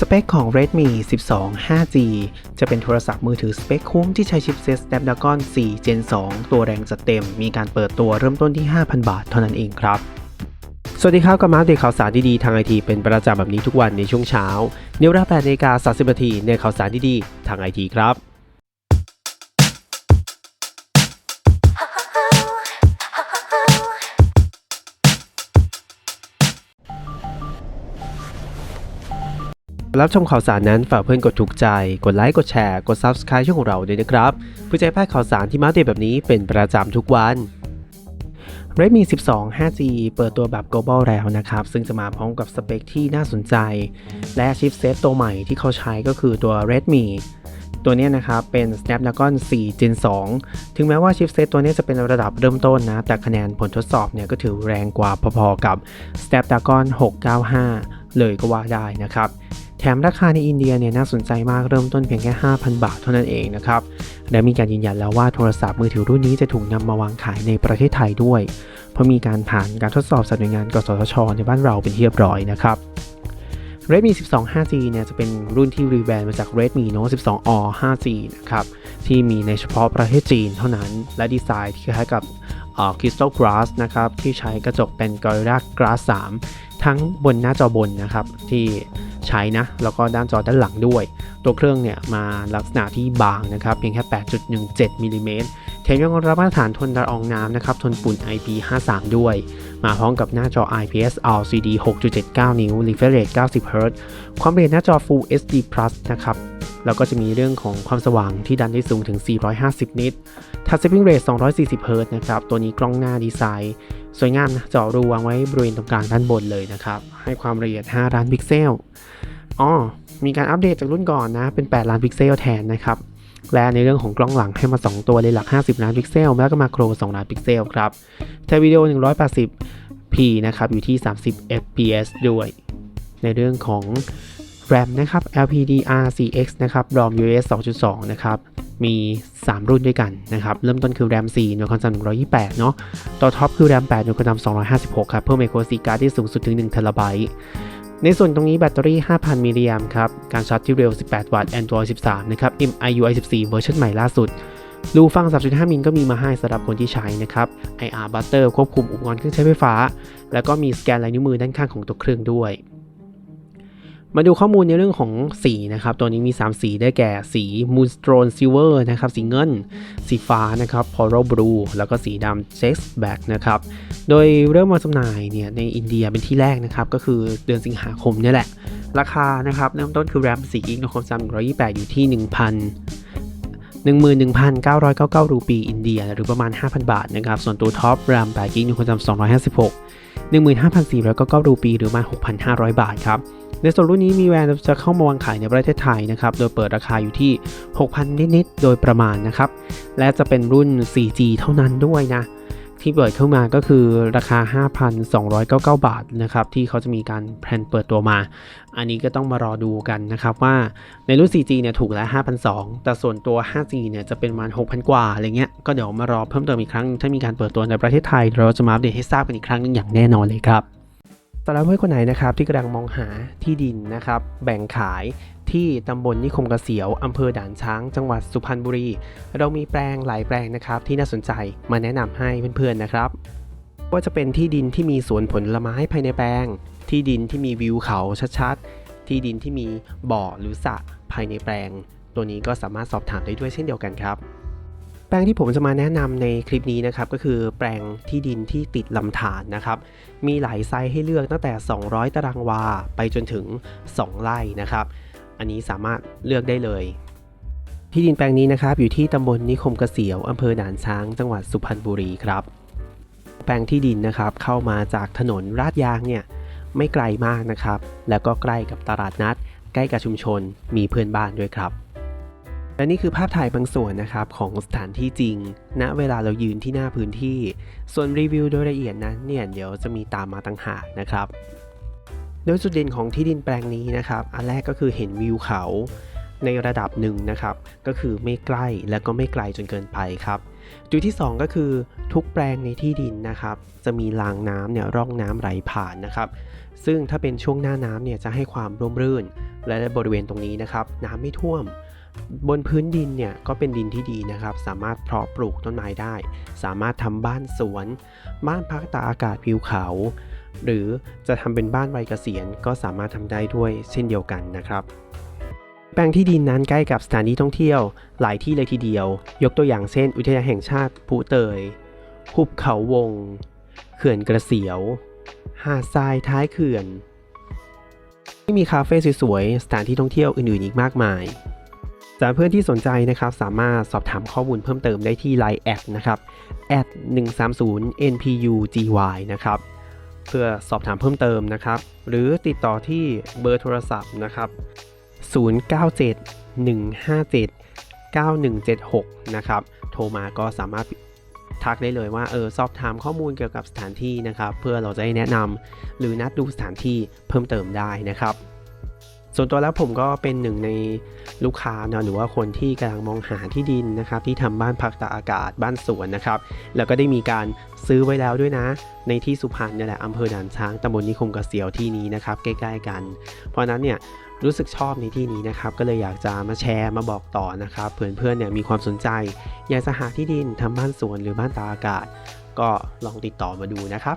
สเปคของ Redmi 12 5G จะเป็นโทรศัพท์มือถือสเปคคุ้มที่ใช้ชิปเซ็ต Snapdragon 4 Gen 2 ตัวแรงจัดเต็ม มีการเปิดตัวเริ่มต้นที่ 5,000 บาทเท่านั้นเองครับ สวัสดีครับกับมาเดตข่าวสารดีๆ ทางไอทีเป็นประจำแบบนี้ทุกวันในช่วงเช้า เนเวรา8นาฬิกา30นาทีในข่าวสารดีๆ ทางไอทีครับ รับชมข่าวสารนั้นฝากเพื่อนกดถูกใจ กดไลค์กดแชร์กด Subscribe ช่องของเราด้วยนะครับเพื่อจะให้พลาดข่าวสารที่มาเดตแบบนี้เป็นประจำทุกวัน Redmi 12 5G เปิดตัวแบบ global แล้วนะครับ ซึ่งจะมาพร้อมกับสเปคที่น่าสนใจ และชิปเซตตัวใหม่ที่เขาใช้ก็คือตัว Redmi ตัวนี้นะครับเป็น Snapdragon 4 Gen 2 ถึงแม้ว่าชิปเซตตัวนี้จะเป็นระดับเริ่มต้นนะ แต่คะแนนผลทดสอบเนี่ยก็ถือแรงกว่าพอๆกับ Snapdragon 695 เลยก็ว่าได้นะครับแถมราคาในอินเดียเนี่ยน่าสนใจมากเริ่มต้นเพียงแค่ 5,000 บาทเท่านั้นเองนะครับและมีการยืนยันแล้วว่าโทรศัพท์มือถือรุ่นนี้จะถูกนำมาวางขายในประเทศไทยด้วย เพราะมีการผ่านการทดสอบจากหน่วยงานกสทช ในบ้านเราเป็นที่เรียบร้อยนะครับ Redmi 12 5G เนี่ยจะเป็นรุ่นที่รีแบรนด์มาจาก Redmi Note 12 R 5G นะครับที่มีในเฉพาะประเทศจีนเท่านั้น และดีไซน์ที่คล้ายกับเอ่อ Crystal Glass นะครับที่ใช้กระจกเป็น Gorilla Glass 3 ทั้งบนหน้าจอบนนะครับที่ใช้นะแล้วก็ด้านจอด้านหลังด้วย ตัวเครื่องเนี่ยมาลักษณะที่บางนะครับเพียงแค่ 8.17มิลลิเมตร แถมยังรับมาตรฐานทนละอองน้ำนะครับทนฝุ่น IP53 ด้วย มาพร้อมกับหน้าจอ IPS LCD 6.79 นิ้ว refresh rate 90 Hz ความละเอียดหน้าจอ Full HD Plus นะครับแล้วก็จะมีเรื่องของความสว่างที่ดันได้สูงถึง 450 นิต Touch Saving Rate 240 Hz นะครับ ตัวนี้กล้องหน้าดีไซน์ สวยงามนะจอรูวางไว้บริเวณตรงกลางด้านบนเลยนะครับ ให้ความละเอียด 5 ล้านพิกเซล อ๋อ มีการอัปเดตจากรุ่นก่อนนะ เป็น 8 ล้านพิกเซลแทนนะครับ และในเรื่องของกล้องหลังให้มา 2 ตัวเลยหลัก 50 ล้านพิกเซล แล้วก็มาโคร 2 ล้านพิกเซลครับแต่วิดีโอ 180p นะครับ อยู่ที่ 30 fps ด้วย ในเรื่องของ RAM นะครับ LPDDR4X นะครับ ROM US 2.2 นะครับ มี 3 รุ่นด้วยกันนะครับ เริ่มต้นคือ RAM 4หน่วยความจำ128 เนาะ ต่อท็อปคือ RAM 8หน่วยความจำ256 ครับ เพิ่ม micro SD card ที่สูงสุดถึง1 t b ในส่วนตรงนี้แบตเตอรี่ 5,000 มิลลิแอมป์ครับ การชาร์จที่เร็ว 18 วัตต์ Android 13 นะครับ MIUI 14 เวอร์ชันใหม่ล่าสุด รูฟัง 3.5 มิลก็มีมาให้สำหรับคนที่ใช้นะครับ IR Butter ควบคุมอุปกรณ์เครื่องใช้ไฟฟ้า แล้วก็มีสแกนลายนิ้วมือด้านข้างของตัวเครื่องด้วย มาดูข้อมูลในเรื่องของสีนะครับ ตัวนี้มี 3 สีได้แก่สี Moonstone Silver นะครับ สีเงิน สีฟ้านะครับ Coral Blue แล้วก็สีดำ Jet Black นะครับ โดยเริ่มมาจำหน่ายเนี่ยในอินเดียเป็นที่แรกนะครับ ก็คือเดือนสิงหาคมนี่แหละ ราคานะครับเริ่มต้นคือ RAM 4 g b ความจำ128 อยู่ที่ 1,000 11,999 รูปีอินเดีย หรือประมาณ 5,000 บาทนะครับ ส่วนตัวท็อป RAM 8 g b ความจำ256 15,499รูปีหรือประมาณ6,500 บาทครับในส่วนรุ่นนี้มีแวนจะเข้ามาวางขายในประเทศไทยนะครับ โดยเปิดราคาอยู่ที่ 6,000 นิด ๆ โดยประมาณนะครับ และจะเป็นรุ่น 4G เท่านั้นด้วยนะ ที่เปิดเข้ามาก็คือราคา 5,299 บาทนะครับ ที่เขาจะมีการแพลนเปิดตัวมา อันนี้ก็ต้องมารอดูกันนะครับว่าในรุ่น 4G เนี่ยถูกแล้ว 5,200 แต่ส่วนตัว 5G เนี่ยจะเป็นประมาณ 6,000 กว่าอะไรเงี้ย ก็เดี๋ยวมารอเพิ่มเติมอีกครั้ง ถ้ามีการเปิดตัวในประเทศไทย เราจะมาอัปเดตให้ทราบกันอีกครั้งนึงอย่างแน่นอนเลยครับ สำหรับเพื่อนคนไหนนะครับที่กำลังมองหาที่ดินนะครับ แบ่งขายที่ตำบลนิคมเกษียวอำเภอด่านช้าง จังหวัดสุพรรณบุรี เรามีแปลงหลายแปลงนะครับ ที่น่าสนใจมาแนะนำให้เพื่อนๆนะครับว่าจะเป็นที่ดินที่มีสวนผลไม้ภายในแปลง ที่ดินที่มีวิวเขาชัดๆ ที่ดินที่มีบ่อหรือสระภายในแปลง ตัวนี้ก็สามารถสอบถามได้ด้วยเช่นเดียวกันครับ แปลงที่ผมจะมาแนะนำในคลิปนี้นะครับก็คือแปลงที่ดินที่ติดลำธารนะครับ มีหลายไซส์ให้เลือกตั้งแต่ 200 ตารางวาไปจนถึง 2 ไร่นะครับ อันนี้สามารถเลือกได้เลย ที่ดินแปลงนี้นะครับอยู่ที่ตำบลนิคมเกษียวอำเภอด่านช้าง จังหวัดสุพรรณบุรีครับ แปลงที่ดินนะครับเข้ามาจากถนนลาดยางเนี่ยไม่ไกลมากนะครับ แล้วก็ใกล้กับตลาดนัด ใกล้กับชุมชน มีเพื่อนบ้านด้วยครับ และนี่คือภาพถ่ายบางส่วนนะครับของสถานที่จริง ณ เวลาเรายืนที่หน้าพื้นที่ ส่วนรีวิวโดยละเอียดนั้นเนี่ยเดี๋ยวจะมีตามมาต่างหากนะครับ โดยจุดเด่นของที่ดินแปลงนี้นะครับ อันแรกก็คือเห็นวิวเขาในระดับหนึ่งนะครับ ก็คือไม่ใกล้และก็ไม่ไกลจนเกินไปครับ จุดที่ 2 ก็คือทุกแปลงในที่ดินนะครับ จะมีรางน้ำเนี่ยร่องน้ำไหลผ่านนะครับ ซึ่งถ้าเป็นช่วงหน้าน้ำเนี่ยจะให้ความร่มรื่น และบริเวณตรงนี้นะครับ น้ำไม่ท่วม บนพื้นดินเนี่ยก็เป็นดินที่ดีนะครับ สามารถเพาะปลูกต้นไม้ได้ สามารถทำบ้านสวน บ้านพักตากอากาศวิวเขา หรือจะทำเป็นบ้านวัยเกษียณก็สามารถทำได้ด้วยเช่นเดียวกันนะครับ แปลงที่ดินนั้นใกล้กับสถานที่ท่องเที่ยวหลายที่เลยทีเดียว ยกตัวอย่างเช่น อุทยานแห่งชาติภูเตยหุบเขาวง เขื่อนกระเสียว หาดทรายท้ายเขื่อนที่มีคาเฟ่สวยๆสถานที่ท่องเที่ยวอื่นๆอีกมากมาย สำหรับเพื่อนที่สนใจนะครับสามารถสอบถามข้อมูลเพิ่มเติมได้ที่ Line แอดนะครับแอด130 npugy นะครับเพื่อสอบถามเพิ่มเติมนะครับ หรือติดต่อที่เบอร์โทรศัพท์นะครับ 0971579176 นะครับ โทรมาก็สามารถทักได้เลยว่าเออสอบถามข้อมูลเกี่ยวกับสถานที่นะครับ เพื่อเราจะได้แนะนำหรือนัดดูสถานที่เพิ่มเติมได้นะครับ ส่วนตัวแล้วผมก็เป็นหนึ่งในลูกค้านะหรือว่าคนที่กำลังมองหาที่ดินนะครับ ที่ทำบ้านพักตากอากาศบ้านสวนนะครับ แล้วก็ได้มีการซื้อไว้แล้วด้วยนะ ในที่สุพรรณนี่แหละอำเภอด่านช้างตำบลนิคมกระเสียวที่นี้นะครับใกล้ ๆ กัน เพราะนั้นเนี่ยรู้สึกชอบในที่นี้นะครับ ก็เลยอยากจะมาแชร์มาบอกต่อนะครับเพื่อนๆเนี่ยมีความสนใจ อยากจะหาที่ดินทำบ้านสวนหรือบ้านตาอากาศ ก็ลองติดต่อมาดูนะครับ